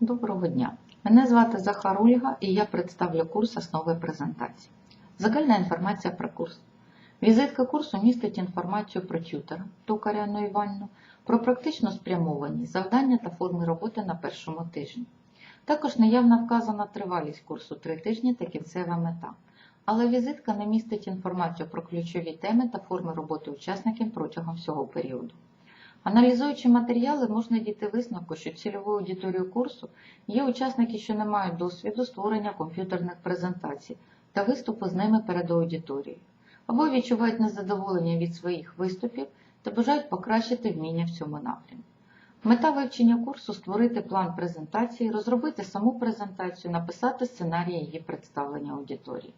Доброго дня! Мене звати Захар Ольга і я представлю курс основи презентації. Загальна інформація про курс. Візитка курсу містить інформацію про тютера Токаря Анну про практичну спрямованість, завдання та форми роботи на першому тижні. Також наявна вказана тривалість курсу 3 тижні та кінцева мета. Але візитка не містить інформацію про ключові теми та форми роботи учасників протягом всього періоду. Аналізуючи матеріали, можна дійти висновку, що цільовою аудиторією курсу є учасники, що не мають досвіду створення комп'ютерних презентацій та виступу з ними перед аудиторією, або відчувають незадоволення від своїх виступів та бажають покращити вміння в цьому напрямку. Мета вивчення курсу створити план презентації, розробити саму презентацію, написати сценарій її представлення аудиторії.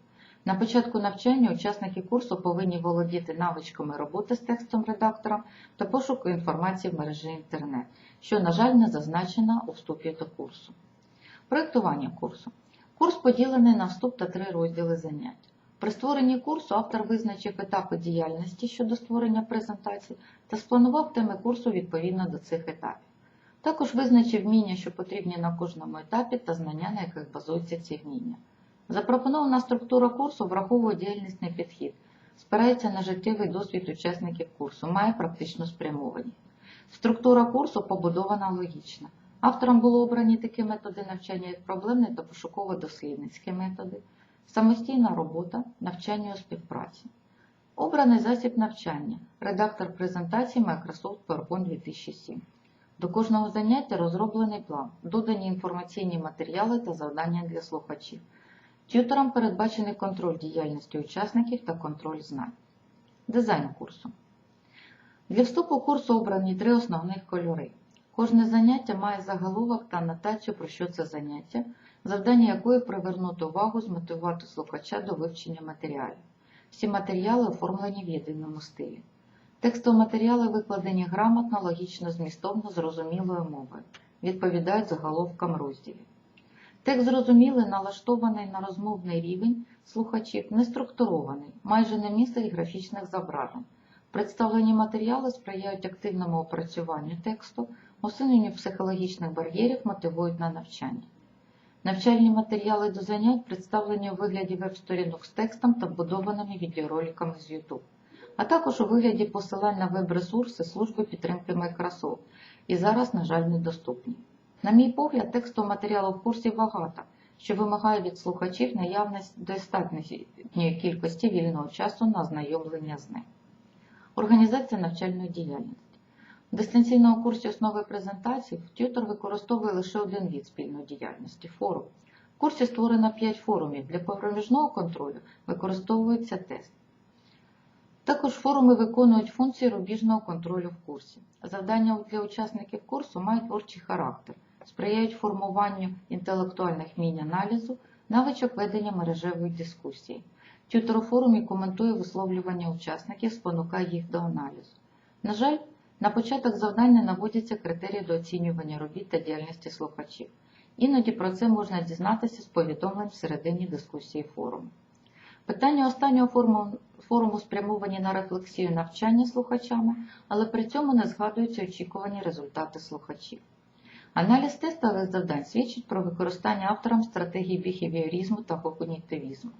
На початку навчання учасники курсу повинні володіти навичками роботи з текстом редактором та пошуку інформації в мережі інтернет, що, на жаль, не зазначено у вступі до курсу. Проєктування курсу. Курс поділений на вступ та три розділи занять. При створенні курсу автор визначив етапи діяльності щодо створення презентації та спланував теми курсу відповідно до цих етапів. Також визначив вміння, що потрібні на кожному етапі та знання, на яких базуються ці вміння. Запропонована структура курсу враховує діяльнісний підхід, спирається на життєвий досвід учасників курсу, має практичну спрямованість. Структура курсу побудована логічно. Авторам було обрані такі методи навчання, як проблемний та пошуково-дослідницькі методи, самостійна робота, навчання у співпраці. Обраний засіб навчання, редактор презентації Microsoft PowerPoint 2007. До кожного заняття розроблений план, додані інформаційні матеріали та завдання для слухачів. Т'ютором передбачений контроль діяльності учасників та контроль знань. Дизайн курсу. Для вступу курсу обрані три основних кольори. Кожне заняття має заголовок та анотацію, про що це заняття, завдання якої привернути увагу, змотивувати слухача до вивчення матеріалів. Всі матеріали оформлені в єдиному стилі. Текстові матеріали викладені грамотно, логічно, змістовно, зрозумілою мовою, відповідають заголовкам розділів. Текст зрозумілий, налаштований на розмовний рівень слухачів, не структурований, майже не містить графічних зображень. Представлені матеріали сприяють активному опрацюванню тексту, усуненню психологічних бар'єрів мотивують на навчання. Навчальні матеріали до занять представлені у вигляді веб-сторінок з текстом та вбудованими відеороликами з YouTube, а також у вигляді посилань на веб-ресурси служби підтримки Microsoft і зараз, на жаль, недоступні. На мій погляд, текстового матеріалу в курсі багато, що вимагає від слухачів наявність достатньої кількості вільного часу на ознайомлення з ним. Організація навчальної діяльності. В дистанційному курсі основи презентацій тютор використовує лише один від спільної діяльності форум. В курсі створено 5 форумів. Для проміжного контролю використовується тест. Також форуми виконують функції рубіжного контролю в курсі. Завдання для учасників курсу мають творчий характер, сприяють формуванню інтелектуальних вмінь аналізу, навичок ведення мережевої дискусії. Тютор у форумі коментує висловлювання учасників, спонукає їх до аналізу. На жаль, на початок завдання наводяться критерії до оцінювання робіт та діяльності слухачів. Іноді про це можна дізнатися з повідомлень всередині дискусії форуму. Питання останнього форуму, форуму спрямовані на рефлексію навчання слухачами, але при цьому не згадуються очікувані результати слухачів. Аналіз тестових завдань свідчить про використання автором стратегії біхевіорізму та когнітивізму.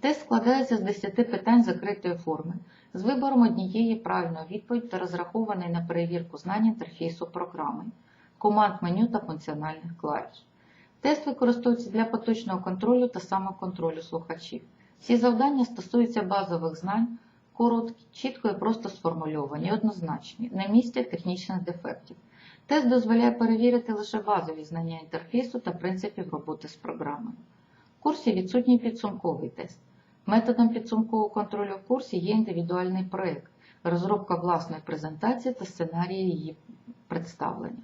Тест складається з 10 питань закритої форми, з вибором однієї правильної відповіді та розрахований на перевірку знань інтерфейсу програми, команд меню та функціональних клавіш. Тест використовується для поточного контролю та самоконтролю слухачів. Ці завдання стосуються базових знань, короткі, чітко і просто сформульовані, однозначні, не містять технічних дефектів. Тест дозволяє перевірити лише базові знання інтерфейсу та принципів роботи з програмою. В курсі відсутній підсумковий тест. Методом підсумкового контролю в курсі є індивідуальний проєкт, розробка власної презентації та сценарії її представлення,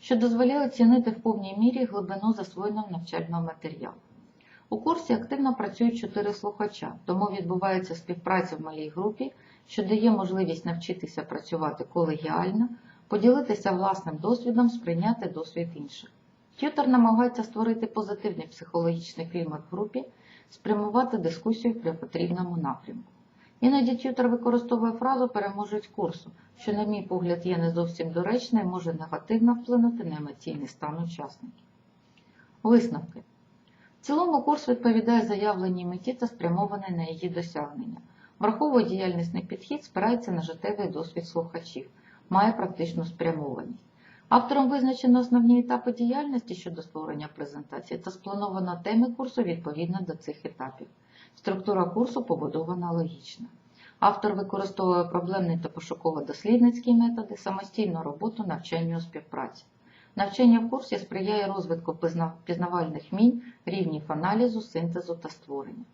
що дозволяє оцінити в повній мірі глибину засвоєного навчального матеріалу. У курсі активно працюють чотири слухача, тому відбувається співпраця в малій групі, що дає можливість навчитися працювати колегіально, поділитися власним досвідом, сприйняти досвід інших. Тютор намагається створити позитивний психологічний клімат в групі, спрямувати дискусію при потрібному напрямку. Іноді тютор використовує фразу переможець курсу, що, на мій погляд, є не зовсім доречною і може негативно вплинути на емоційний стан учасників. Висновки. В цілому курс відповідає заявленій меті та спрямований на її досягнення. Враховує діяльнісний підхід, спирається на життєвий досвід слухачів, має практичну спрямованість. Автором визначено основні етапи діяльності щодо створення презентації та сплановано теми курсу відповідно до цих етапів. Структура курсу побудована логічно. Автор використовує проблемний та пошуково-дослідницькі методи, самостійну роботу, навчання у співпраці. Навчання в курсі сприяє розвитку пізнавальних вмінь, рівнів аналізу, синтезу та створення.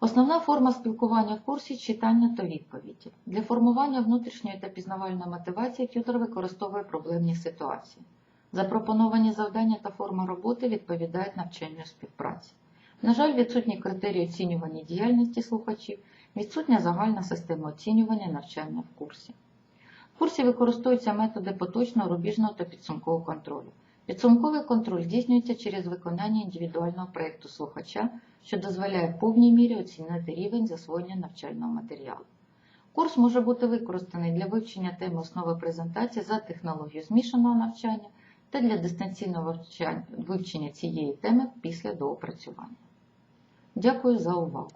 Основна форма спілкування в курсі читання та відповіді. Для формування внутрішньої та пізнавальної мотивації тютор використовує проблемні ситуації. Запропоновані завдання та форма роботи відповідають навчанню співпраці. На жаль, відсутні критерії оцінювання діяльності слухачів, відсутня загальна система оцінювання навчання в курсі. Курсі використовуються методи поточного, рубіжного та підсумкового контролю. Підсумковий контроль здійснюється через виконання індивідуального проєкту слухача, що дозволяє в повній мірі оцінити рівень засвоєння навчального матеріалу. Курс може бути використаний для вивчення теми основи презентації за технологією змішаного навчання та для дистанційного вивчення цієї теми після доопрацювання. Дякую за увагу.